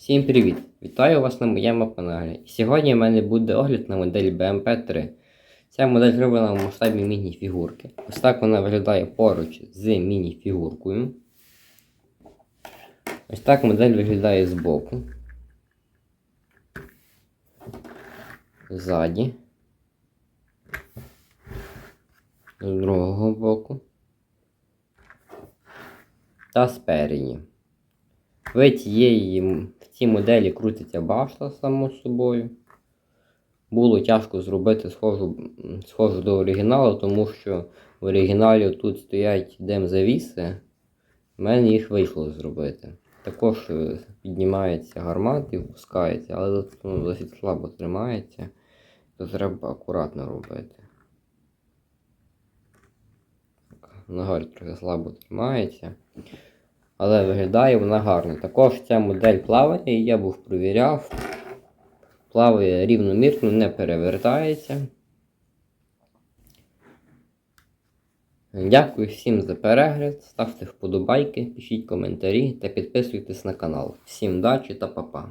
Всім привіт! Вітаю вас на моєму каналі. Сьогодні в мене буде огляд на модель BMP3. Ця модель зроблена в масштабі міні-фігурки. Ось так вона виглядає поруч з міні-фігуркою. Ось так модель виглядає збоку. Ззаді. З другого боку. Та спереді. В цієї, м- в цій моделі крутиться башта само собою. Було тяжко зробити схожу, схожу до оригіналу, тому що в оригіналі тут стоять демзавіси. У мене їх вийшло зробити. Також е, піднімається гармат і впускається, але ну, досить слабо тримається, то треба акуратно робити. Нагорі трохи слабо тримається. Але виглядає вона гарно. Також ця модель плаває, я був провіряв. Плаває рівномірно, не перевертається. Дякую всім за перегляд. Ставте вподобайки, пишіть коментарі та підписуйтесь на канал. Всім удачі та па-па.